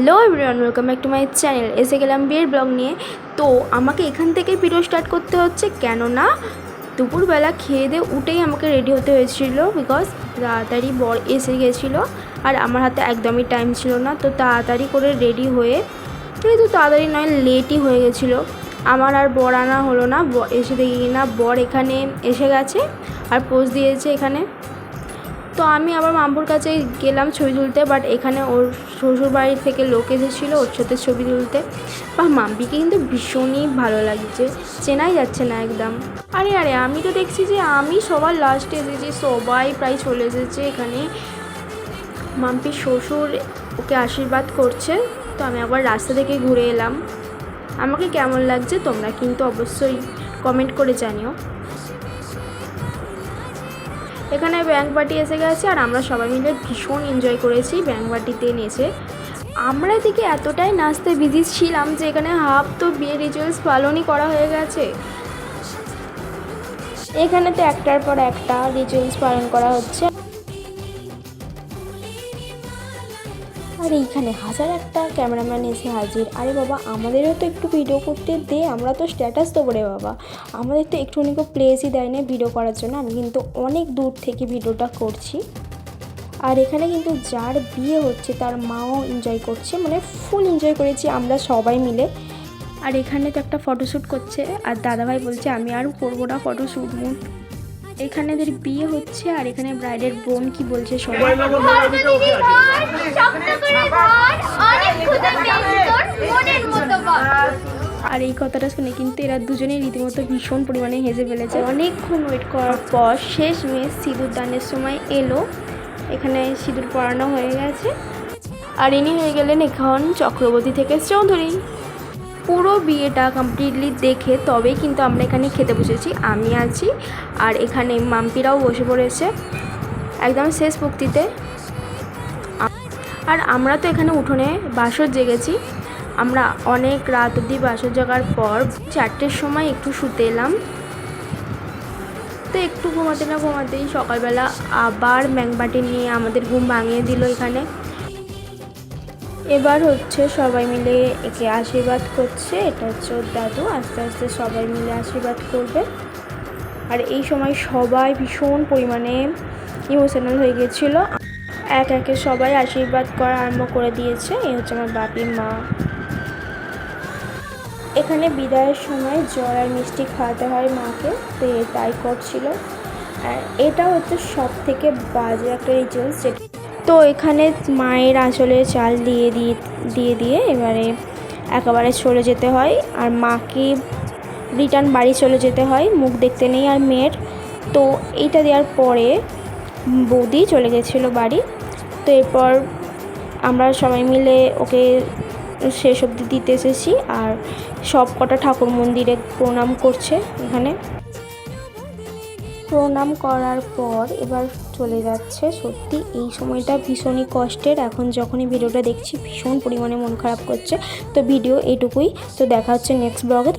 Hello everyone welcome back to my channel এসে গেলাম বিয়ের ব্লগ নিয়ে। তো আমাকে এখান থেকে ভিডিও স্টার্ট করতে হচ্ছে কেননা দুপুরবেলা খেয়ে দিয়ে উঠেই আমাকে রেডি হতে হয়েছিল বিকজ তাড়াতাড়ি বর এসে গেছিল আর আমার হাতে একদমই টাইম ছিল না। তো তাড়াতাড়ি করে রেডি হয়ে কিন্তু তাড়াতাড়ি নয় লেটই হয়ে গেছিল। আমার আর বর আনা হলো না। এসে দেখি না, বর এখানে এসে গেছে আর পোজ দিয়েছে এখানে। তো আমি আবার মামপুর কাছে গেলাম ছবি তুলতে বাট এখানে ওর শ্বশুর বাড়ি থেকে লোক এসেছিল ওর সাথে ছবি তুলতে। বা মাম্পিকে কিন্তু ভীষণই ভালো লাগছে। চেনাই যাচ্ছে না একদম। আরে আরে, আমি তো দেখছি যে আমি সবার লাস্টে এসেছি, সবাই প্রায় চলে এসেছে এখানে। মাম্পির শ্বশুর ওকে আশীর্বাদ করছে, তো আমি আবার রাস্তা থেকে ঘুরে এলাম। আমাকে কেমন লাগছে তোমরা কিন্তু অবশ্যই কমেন্ট করে জানিও। এখানে ব্যাংক পার্টি এসে গেছে আর আমরা সবাই মিলে ভীষণ এনজয় করেছি ব্যাংক পার্টিতে নেচে। আমরা এদিকে এতটাই নাচতে বিজি ছিলাম যে এখানে হাফ তো বিয়ে রিচুয়ালস পালনই করা হয়ে গেছে। এখানে তো একটার পর একটা রিচুয়ালস পালন করা হচ্ছে। আর এইখানে হাজার একটা ক্যামেরাম্যান এসে হাজির। আরে বাবা, আমাদেরও তো একটু ভিডিও করতে দে, আমরা তো স্ট্যাটাস দেবো রে বাবা। আমাদের তো একটুখানি প্লেসই দেয় না ভিডিও করার জন্য। আমি কিন্তু অনেক দূর থেকে ভিডিওটা করছি। আর এখানে কিন্তু যার বিয়ে হচ্ছে, তার মাও এনজয় করছে মানে ফুল এনজয় করেছি আমরা সবাই মিলে। আর এখানে তো একটা ফটোশ্যুট করছে, আর দাদাভাই বলছে, আমি আর করব না ফটোশ্যুট মুড এখানে এদের বিয়ে হচ্ছে আর এখানে ব্রাইডের বোন কি বলছে সবাই আর এই কথাটা শুনে কিন্তু এরা দুজনেই রীতিমতো ভীষণ পরিমাণে হেসে ফেলেছে। অনেকক্ষণ ওয়েট করার পর শেষ মেয়ে সিঁদুর দানের সময় এলো। এখানে সিঁদুর পরানো হয়ে গেছে। আর ইনি হয়ে গেলেন এখন চক্রবর্তী থেকে চৌধুরী। পুরো বিয়েটা কমপ্লিটলি দেখে তবেই কিন্তু আমরা এখানে খেতে বসেছি। আমি আছি আর এখানে মাম্পিরাও বসে পড়েছে একদম শেষ ভক্তিতে আর আমরা তো এখানে উঠোনে বাসর জেগেছি। আমরা অনেক রাত অবধি বাসর জাগার পর চারটের সময় একটু শুতে এলাম। তো একটু ঘুমাতে না ঘুমাতেই সকালবেলা আবার ম্যাংবাটি নিয়ে আমাদের ঘুম ভাঙিয়ে দিল এখানে। এবার হচ্ছে সবাই মিলে একে আশীর্বাদ করছে। এটা হচ্ছে ওর দাদু। আস্তে আস্তে সবাই মিলে আশীর্বাদ করবে। আর এই সময় সবাই ভীষণ পরিমাণে ইমোশনাল হয়ে গিয়েছিল। এক একে সবাই আশীর্বাদ করা আরম্ভ করে দিয়েছে। এই হচ্ছে আমার বাপি মা। এখানে বিদায়ের সময় জল আর মিষ্টি খাওয়াতে হয় মাকে। তো তাই করছিল। আর এটা হচ্ছে সব থেকে বাজে একটা রিচুয়ালস যেটা তো এখানে মায়ের আঁচলে চাল দিয়ে দিয়ে দিয়ে দিয়ে এবারে একেবারে চলে যেতে হয়। আর মাকে রিটার্ন বাড়ি চলে যেতে হয়, মুখ দেখতে নেই আর মেয়ের। তো এইটা দেওয়ার পরে বৌদি চলে গেছিল বাড়ি। তো এরপর আমরা সবাই মিলে ওকে শেষ অবধি দিতে এসেছি। আর সব কটা ঠাকুর মন্দিরে প্রণাম করছে এখানে। প্রণাম করার পর এবার চলে যাচ্ছে। সত্যি এই সময়টা ভীষণই কষ্টের। এখন যখনই ভিডিওটা দেখছি, ভীষণ পরিমাণে মন খারাপ করছে। তো ভিডিও এইটুকুই তো দেখা হচ্ছে নেক্সট ব্লগে